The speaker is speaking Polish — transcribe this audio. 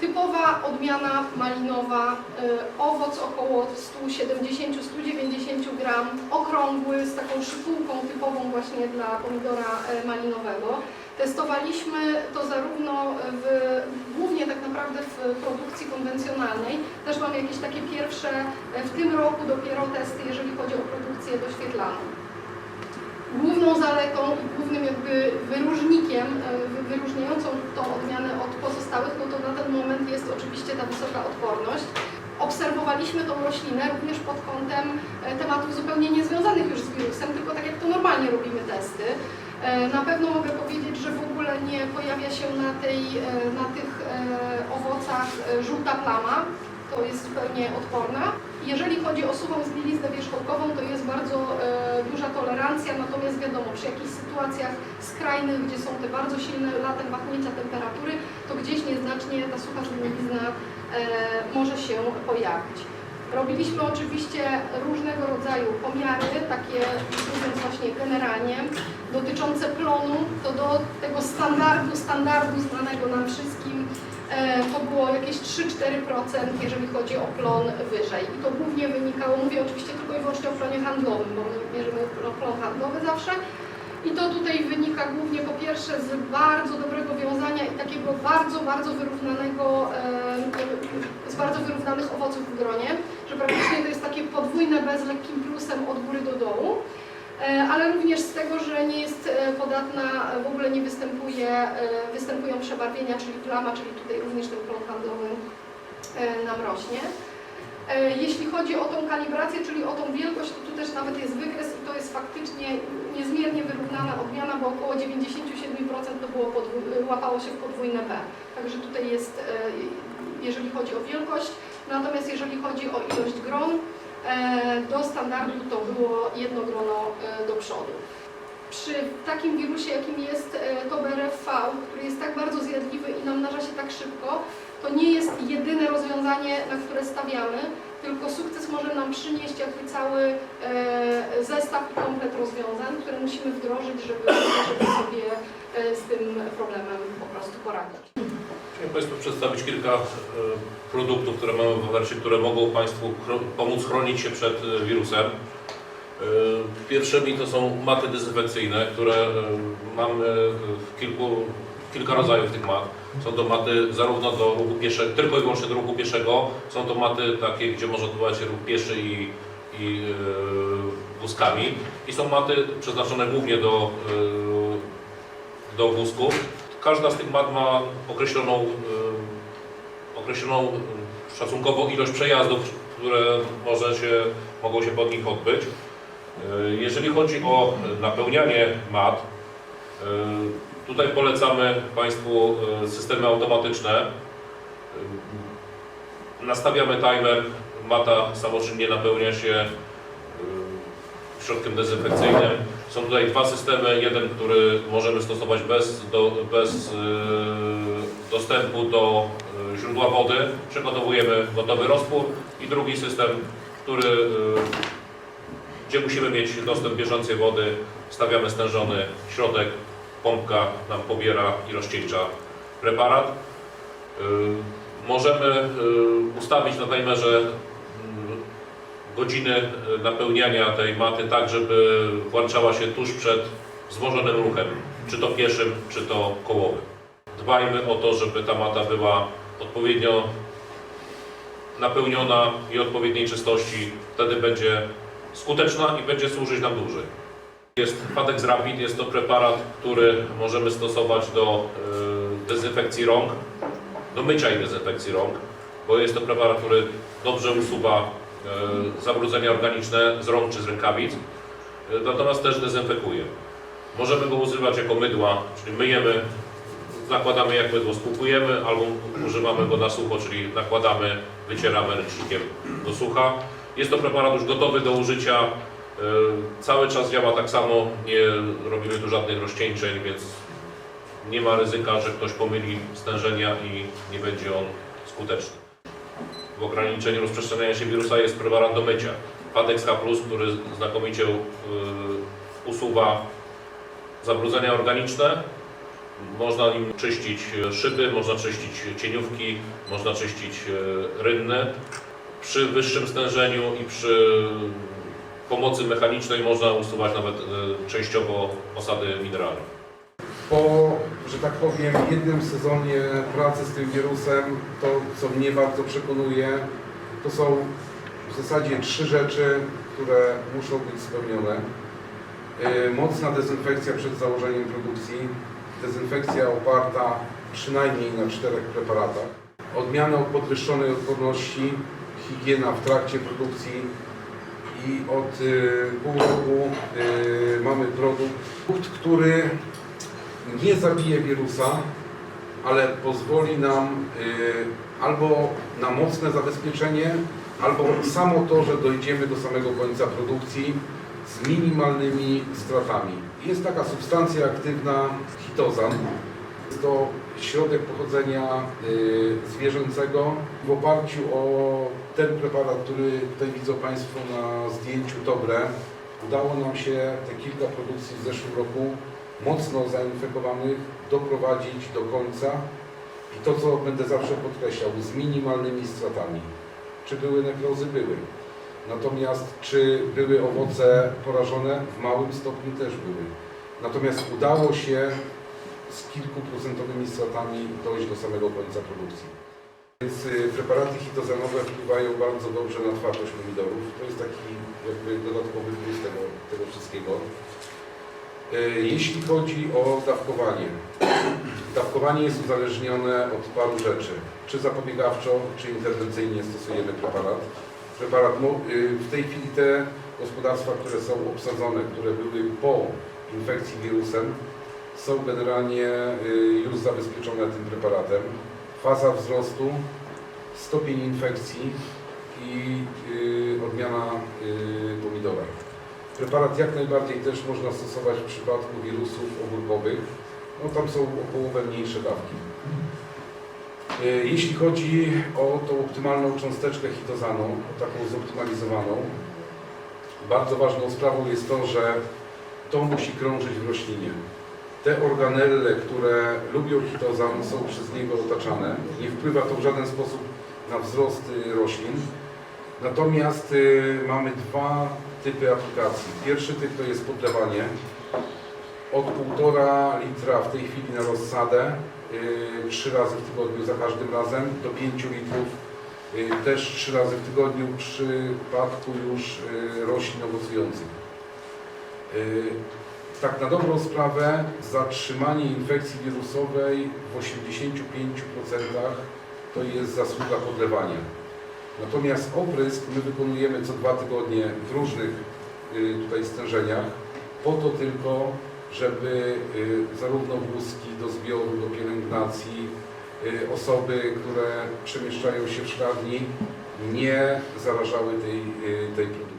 typowa odmiana malinowa, y, owoc około 170-190 gram, okrągły z taką szypułką typową właśnie dla pomidora e, malinowego. Testowaliśmy to zarówno w, głównie tak naprawdę w produkcji konwencjonalnej. Też mamy jakieś takie pierwsze, e, w tym roku dopiero testy, jeżeli chodzi o produkcję doświetlaną. Główną zaletą i głównym jakby wyróżnikiem, e, wy- wyróżniającą tą odmianę od pozostałych, no to na ten moment jest oczywiście ta wysoka odporność. Obserwowaliśmy tą roślinę również pod kątem e, tematów zupełnie niezwiązanych już z wirusem, tylko tak jak to normalnie robimy testy. E, Na pewno mogę powiedzieć, że w ogóle nie pojawia się na, tej, na tych owocach żółta plama, to jest zupełnie odporna. Jeżeli chodzi o suchą zgniliznę wierzchołkową, to jest bardzo e, duża tolerancja, natomiast wiadomo, przy jakichś sytuacjach skrajnych, gdzie są te bardzo silne lata wahnięcia temperatury, to gdzieś nieznacznie ta sucha zgnilizna e, może się pojawić. Robiliśmy oczywiście różnego rodzaju pomiary, takie mówiąc właśnie generalnie, dotyczące plonu, to do tego standardu, standardu znanego nam wszystkim, to było jakieś 3-4%, jeżeli chodzi o plon wyżej. I to głównie wynikało, mówię oczywiście tylko i wyłącznie o plonie handlowym, bo my mierzymy pl- plon handlowy zawsze. I to tutaj wynika głównie po pierwsze z bardzo dobrego wiązania i takiego bardzo, bardzo wyrównanego, e, z bardzo wyrównanych owoców w gronie, że praktycznie to jest takie podwójne bez lekkim plusem od góry do dołu. E, ale również z tego, że nie jest e, podatna, w ogóle nie występuje, e, występują przebarwienia, czyli plama, czyli tutaj również ten plon handlowy nam rośnie. Jeśli chodzi o tą kalibrację, czyli o tą wielkość, to tu też nawet jest wykres i to jest faktycznie niezmiernie wyrównana odmiana, bo około 97% to było łapało się w podwójne B. Także tutaj jest, jeżeli chodzi o wielkość, natomiast jeżeli chodzi o ilość gron, do standardu to było jedno grono e, do przodu. Przy takim wirusie, jakim jest e, to BRFV, który jest tak bardzo zjadliwy i namnaża się tak szybko, to nie jest jedyne rozwiązanie, na które stawiamy, tylko sukces może nam przynieść jakby cały e, zestaw i komplet rozwiązań, które musimy wdrożyć, żeby, żeby sobie e, z tym problemem po prostu poradzić. Chciałem Państwu przedstawić kilka e, produktów, które mamy w ofercie, które mogą Państwu pomóc chronić się przed e, wirusem. E, Pierwszymi to są maty dezynfekcyjne, które mamy w kilku, kilka rodzajów tych mat. Są to maty zarówno do ruchu pieszego, tylko i wyłącznie do ruchu pieszego. Są to maty takie, gdzie może odbywać się ruch pieszy i, i wózkami. I są maty przeznaczone głównie do, do wózków. Każda z tych mat ma określoną, określoną szacunkową ilość przejazdów, które może się, mogą się pod nich odbyć. E, Jeżeli chodzi o napełnianie mat, e, tutaj polecamy Państwu e, systemy automatyczne. Nastawiamy timer, mata samoczynnie napełnia się środkiem dezynfekcyjnym. Są tutaj dwa systemy, jeden, który możemy stosować bez, do, bez e, dostępu do e, źródła wody, przygotowujemy gotowy rozpór. I drugi system, który, e, gdzie musimy mieć dostęp bieżącej wody, stawiamy stężony środek, pompka nam pobiera i rozcieńcza preparat. Możemy ustawić na timerze godziny e, napełniania tej maty tak, żeby włączała się tuż przed wzmożonym ruchem, czy to pieszym, czy to kołowym. Dbajmy o to, żeby ta mata była odpowiednio napełniona i odpowiedniej czystości, wtedy będzie skuteczna i będzie służyć nam dłużej. Jest Fadex Rapid, jest to preparat, który możemy stosować do e, dezynfekcji rąk, do mycia i dezynfekcji rąk, bo jest to preparat, który dobrze usuwa zabrudzenia organiczne z rąk czy z rękawic, e, natomiast też dezynfekuje. Możemy go używać jako mydła, czyli myjemy, nakładamy jak mydło, spłukujemy, albo używamy go na sucho, czyli nakładamy, wycieramy ręcznikiem do sucha. Jest to preparat już gotowy do użycia, e, cały czas działa tak samo, nie robimy tu żadnych rozcieńczeń, więc nie ma ryzyka, że ktoś pomyli stężenia i nie będzie on skuteczny. W ograniczeniu rozprzestrzeniania się wirusa jest preparat do mycia. Padex H+, który znakomicie y, usuwa zabrudzenia organiczne Można nim czyścić e, szyby, można czyścić cieniówki, można czyścić e, rynny. Przy wyższym stężeniu i przy pomocy mechanicznej można usuwać nawet e, częściowo osady mineralne. Po, że tak powiem, jednym sezonie pracy z tym wirusem, to co mnie bardzo przekonuje, to są w zasadzie trzy rzeczy, które muszą być spełnione. Yy, Mocna dezynfekcja przed założeniem produkcji, dezynfekcja oparta przynajmniej na czterech preparatach, odmiana podwyższonej odporności, higiena w trakcie produkcji i od y, pół roku y, mamy produkt, który nie zabije wirusa, ale pozwoli nam y, albo na mocne zabezpieczenie, albo samo to, że dojdziemy do samego końca produkcji z minimalnymi stratami. Jest taka substancja aktywna hitozan. Jest to środek pochodzenia y, zwierzęcego. W oparciu o ten preparat, który tutaj widzą Państwo na zdjęciu dobre, udało nam się te kilka produkcji w zeszłym roku mocno zainfekowanych doprowadzić do końca i to, co będę zawsze podkreślał, z minimalnymi stratami. Czy były nekrozy? Były. Natomiast czy były owoce porażone? W małym stopniu też były. Natomiast udało się z kilkuprocentowymi stratami dojść do samego końca produkcji. Więc y, preparaty hitozanowe wpływają bardzo dobrze na twardość pomidorów. To jest taki jakby dodatkowy plus tego, tego wszystkiego. E, Jeśli chodzi o dawkowanie, dawkowanie jest uzależnione od paru rzeczy. Czy zapobiegawczo, czy interwencyjnie stosujemy preparat. Preparat mo- y, w tej chwili te gospodarstwa, które są obsadzone, które były po infekcji wirusem, są generalnie y, już zabezpieczone tym preparatem. Faza wzrostu, stopień infekcji i y, odmiana pomidora. Preparat jak najbardziej też można stosować w przypadku wirusów ogórkowych. No tam są o połowę mniejsze dawki. E, Jeśli chodzi o tą optymalną cząsteczkę hitozanu, taką zoptymalizowaną, bardzo ważną sprawą jest to, że to musi krążyć w roślinie. Te organelle, które lubią hitozan, są przez niego otaczane. Nie wpływa to w żaden sposób na wzrost y, roślin. Natomiast y, mamy dwa typy aplikacji. Pierwszy typ to jest podlewanie. Od 1,5 litra w tej chwili na rozsadę, y, trzy razy w tygodniu za każdym razem, do 5 litrów y, też trzy razy w tygodniu w przypadku już y, roślin owocujących. Y, Tak na dobrą sprawę zatrzymanie infekcji wirusowej w 85% to jest zasługa podlewania. Natomiast oprysk my wykonujemy co dwa tygodnie w różnych y, tutaj stężeniach, po to tylko, żeby y, zarówno wózki do zbioru, do pielęgnacji, y, osoby, które przemieszczają się w szklarni, nie zarażały tej, tej produkcji.